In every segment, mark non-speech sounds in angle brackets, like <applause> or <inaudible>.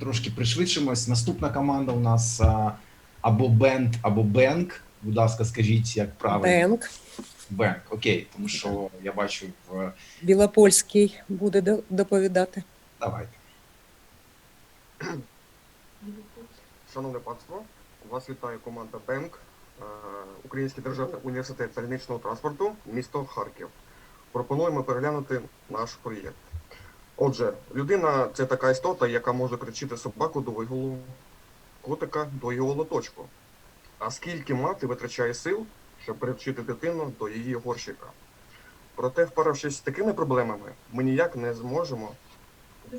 трошки пришвидшимось. Наступна команда у нас а, або Бенд, або Бенк. Будь ласка, скажіть, як правильно. Бенк. Бенк, окей, тому що я бачу в Білопольський буде доповідати. давайте. Шановне панство, вас вітає команда БЕНК, Український державний університет залізничного транспорту, місто Харків. Пропонуємо переглянути наш проєкт. Отже, людина це така істота, яка може причити собаку до вигулу, котика до його лоточку. А скільки мати витрачає сил, щоб привчити дитину до її горщика? Проте, впоравшись з такими проблемами, ми ніяк не зможемо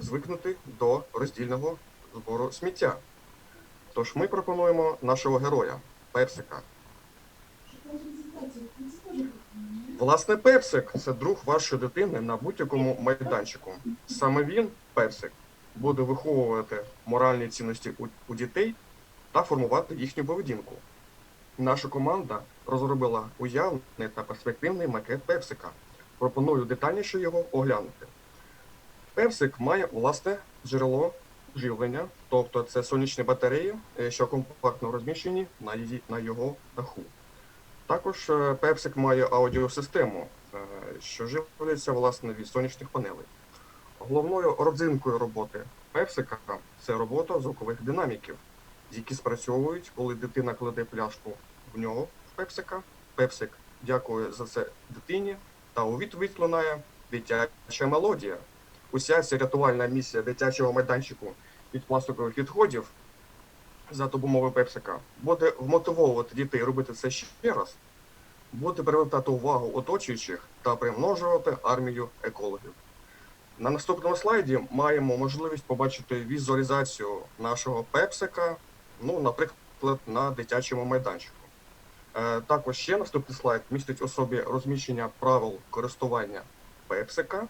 звикнути до роздільного збору сміття. Тож ми пропонуємо нашого героя Пепсика. Власне, Пепсик це друг вашої дитини на будь-якому майданчику. Саме він, Пепсик, буде виховувати моральні цінності у, дітей та формувати їхню поведінку. Наша команда розробила уявний та перспективний макет Пепсика. Пропоную детальніше його оглянути. Пепсик має власне джерело живлення, тобто це сонячні батареї, е, що компактно розміщені на його даху. Також е, Пепсик має аудіосистему, е, що живиться власне від сонячних панелей. Головною родзинкою роботи Пепсика це робота звукових динаміків, які спрацьовують, коли дитина кладе пляшку в нього в Пепсика. Пепсик дякує за це дитині, та у відповідь лунає дитяча мелодія. Уся ця рятувальна місія дитячого майданчику від пластикових відходів за допомогою Пепсика буде вмотивовувати дітей робити це ще раз, буде привертати увагу оточуючих та примножувати армію екологів. На наступному слайді маємо можливість побачити візуалізацію нашого пепсика, ну, наприклад, на дитячому майданчику. Е, Також ще наступний слайд містить у собі розміщення правил користування пепсика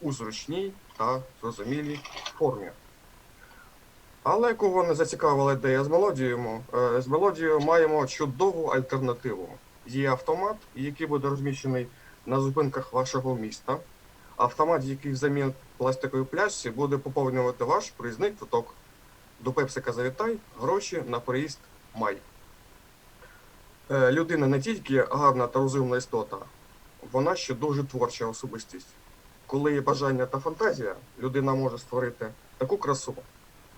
у зручній та зрозумілій формі. Але кого не зацікавила ідея з мелодією, е, з мелодією маємо чудову альтернативу. Є автомат, який буде розміщений на зупинках вашого міста. Автомат, який взамін пластикової пляшці буде поповнювати ваш проїзний квиток. До Пепсика завітай, гроші на проїзд май. Е, Людина не тільки гарна та розумна істота, вона ще дуже творча особистість. Коли є бажання та фантазія, людина може створити таку красу,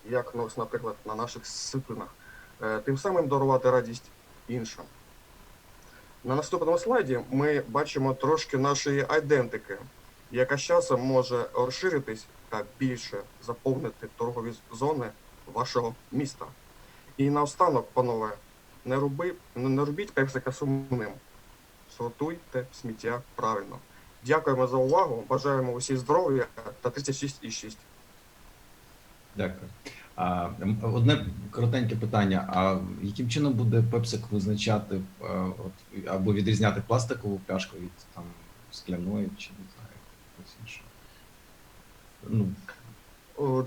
як, ну, наприклад, на наших світлинах, е, тим самим дарувати радість іншим. На наступному слайді ми бачимо трошки нашої айдентики, яка з часом може розширитись та більше заповнити торгові зони вашого міста. І наостанок, панове, не, роби, не робіть пепсика сумним. Сортуйте сміття правильно. Дякуємо за увагу. Бажаємо усім здоров'я та 36,6. Дякую. А, одне коротеньке питання: а яким чином буде Пепсик визначати е, от, або відрізняти пластикову пляшку від там скляної чи не знаю, якось іншого? Ну,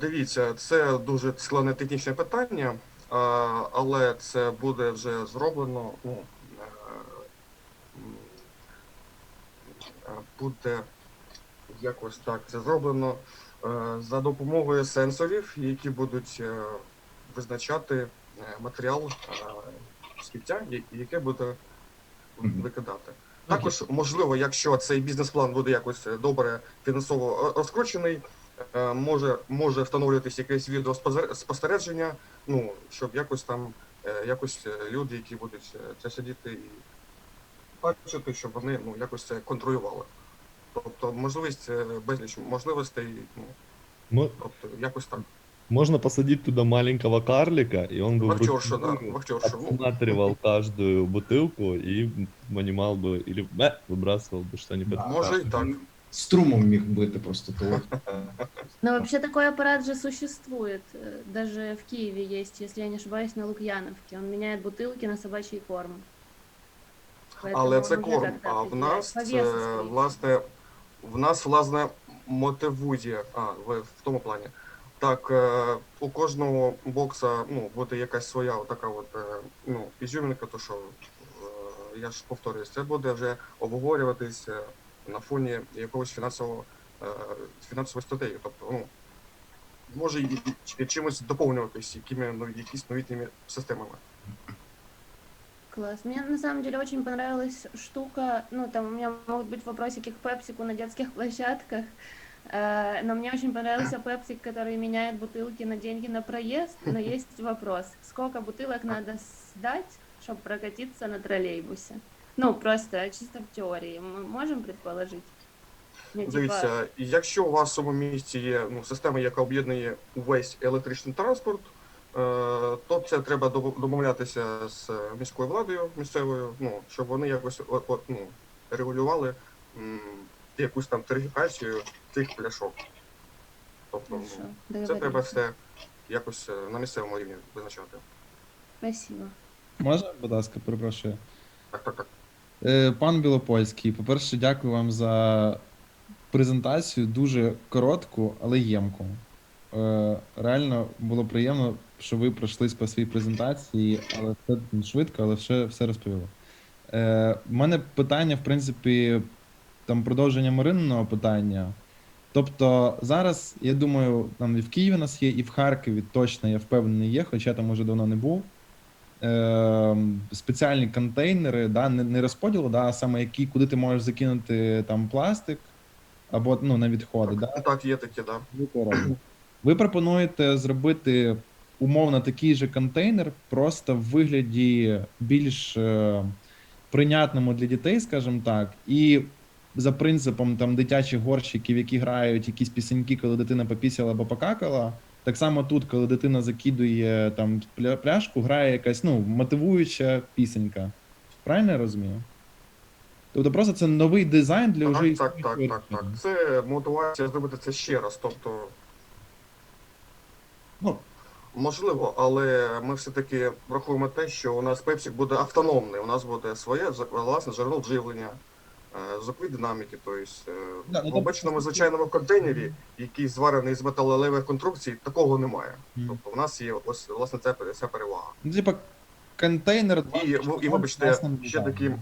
Дивіться, це дуже складне технічне питання, але це буде вже зроблено. Ну, е, е, буде якось так це зроблено за допомогою сенсорів, які будуть е, визначати е, матеріал е, сміття, яке буде викидати. Також, можливо, якщо цей бізнес-план буде якось е, добре фінансово е, розкручений, е, може, може встановлюватись якесь відеоспостереження, ну, щоб якось там е, якось е, люди, які будуть е, це сидіти і бачити, щоб вони ну, якось це контролювали. Тобто можливість е, безліч можливостей, ну, Мо- тобто якось так. Можно посадить туда маленького карлика, и он бы Вахтершу, да, вручную вахтершу. Ну, отсматривал <laughs> каждую бутылку и понимал бы, или э, выбрасывал бы что-нибудь. Да. може і так. струмом міг бити просто того. <laughs> Но вообще такой аппарат же существует. Э, Даже в Киеве есть, если я не ошибаюсь, на Лукьяновке. Он меняет бутылки на собачий корм. Але Поэтому це он уже корм. как-то А в определяет. нас По це, весу, скорее власне, в нас власне мотивує. А, в, в тому плані. Так, е, у кожного бокса ну, буде якась своя така от, е, ну, ізюмінка, то що е, я ж повторююсь, це буде вже обговорюватись е, на фоні якогось фінансового е, фінансової стратегії. Тобто, ну, може і- чимось доповнюватись, якими ну, якісь новітніми системами Класс. Мне на самом деле очень понравилась штука. Ну, там у меня могут быть вопросики к пепсику на детских площадках. э, Но мне очень понравился пепсик, который меняет бутылки на деньги на проезд. Но <laughs> есть вопрос. Сколько бутылок надо сдать, чтобы прокатиться на троллейбусе? Ну, просто чисто в теории. Мы можем предположить? Ну, типа, Дивіться, і якщо у вас в цьому місті є ну, система, яка об'єднує увесь електричний транспорт, е, то це треба домовлятися з міською владою місцевою, ну, щоб вони якось ну, регулювали якусь там тарифікацію цих пляшок. Тобто ну, це треба все якось е, на місцевому рівні визначати. Спасибо. Можна, будь ласка, перепрошую. Так, так, так. Е, Пан Білопольський, по-перше, дякую вам за презентацію, дуже коротку, але ємку. Е, Реально було приємно, що ви пройшлись по своїй презентації, але все швидко, але все, все розповіли. Е, У мене питання, в принципі, там продовження Марининого питання. Тобто зараз, я думаю, там і в Києві у нас є, і в Харкові точно, я впевнений, є, хоча там уже давно не був. Е, спеціальні контейнери, да, не, не розподілу, да, а саме які, куди ти можеш закинути там пластик або ну, на відходи. Да, Так, так, є такі, так. робите. Ви пропонуєте зробити умовно такий же контейнер, просто в вигляді більш е, прийнятному для дітей, скажімо так, і за принципом там дитячих горщиків, які грають якісь пісеньки, коли дитина попісяла або покакала. Так само тут, коли дитина закидує там пляшку, грає якась ну, мотивуюча пісенька. Правильно я розумію? Тобто просто це новий дизайн для вже Так, так, так, так, так. Це мотивація зробити це ще раз. Тобто, можливо, але ми все-таки врахуємо те, що у нас Пепсік буде автономний, у нас буде своє власне джерело живлення, е, звукові динаміки. Тобто, е, Да, ну, в обичному звичайному контейнері, який зварений з металолевих конструкцій, такого немає. Тобто, у нас є ось власне це, це перевага. Ну, типа, контейнер. І, і вибачте, ще таким.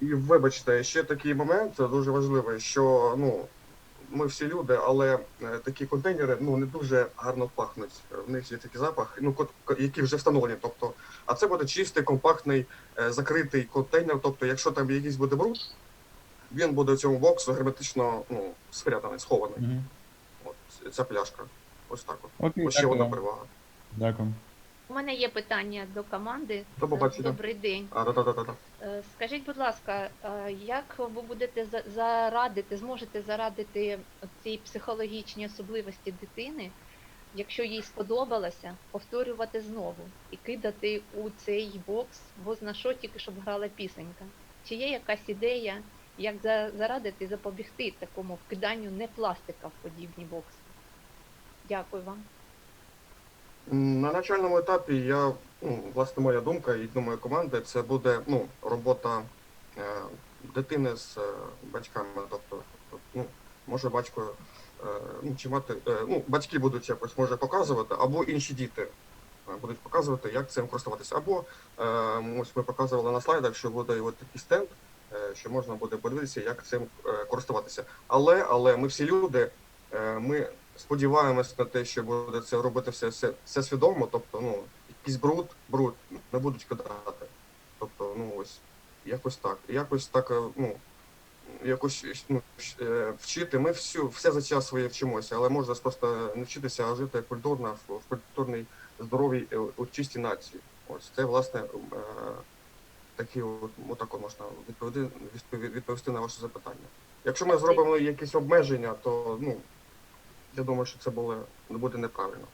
І вибачте, ще такий момент дуже важливий, що ну ми всі люди, але е, такі контейнери ну не дуже гарно пахнуть. В них є такий запах, ну які вже встановлені. Тобто, а це буде чистий, компактний, е, закритий контейнер. Тобто, якщо там якийсь буде бруд, він буде в цьому боксу герметично ну, спрятаний, схований. Мгм. От ця пляшка. Ось так от. Окей, Ось ще дякую. одна перевага. Дякую. У мене є питання до команди. До побачення. Добрий день. А, да-да-да-да. Е, Скажіть, будь ласка, е, як ви будете за- зарадити, зможете зарадити ці психологічні особливості дитини, якщо їй сподобалося, повторювати знову і кидати у цей бокс, бо на що тільки щоб грала пісенька? Чи є якась ідея, як за- зарадити, запобігти такому вкиданню не пластика в подібні бокси? Дякую вам. На начальному етапі я, ну, власне, моя думка і думаю, команди, це буде ну, робота е, дитини з е, батьками. Тобто, ну, може батько, е, ну, чи мати, е, ну, батьки будуть якось може показувати, або інші діти е, будуть показувати, як цим користуватися. Або е, ось ми показували на слайдах, що буде от такий стенд, е, що можна буде подивитися, як цим е, користуватися. Але, але ми всі люди, е, ми сподіваємось на те, що буде це робити все, все, все свідомо, тобто, ну, якийсь бруд, бруд не будуть кидати. Тобто, ну ось, якось так. Якось так, е, ну, якось ну, е, вчити. Ми всю, все за час своє вчимося, але можна просто не вчитися, а жити культурно, в, в культурній, здоровій, е, у чистій нації. Ось це, власне, такі от, отак от можна відповіди, відпові- відповісти на ваше запитання. Якщо ми зробимо якісь обмеження, то ну, я думаю, що це було, буде неправильно.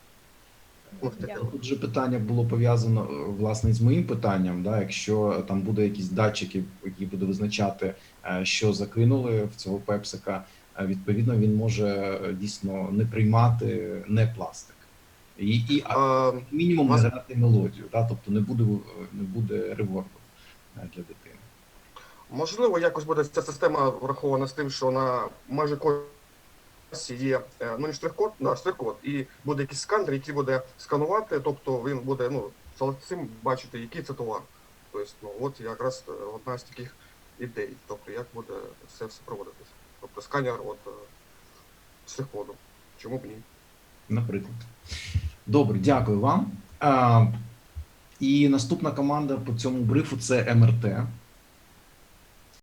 Ну, Тут же питання було пов'язано е, власне з моїм питанням. Да, якщо там буде якісь датчики, які буде визначати, е, що закинули в цього пепсика, е, відповідно він може е, дійсно не приймати не пластик. І, і а, мінімум не грати мелодію, да, тобто не буде е, не буде реворду е, для дитини. можливо, якось буде ця система врахована з тим, що на майже класі є е, ну, не штрих-код, да, штрих-код, і буде якийсь сканер, який буде сканувати, тобто він буде ну, цим бачити, який це товар. Тобто, ну, от якраз е, одна з таких ідей, тобто як буде це все проводитися. Тобто сканер от е, штрих-коду. Чому б ні? Наприклад. Добре, дякую вам. А, і наступна команда по цьому брифу це МРТ.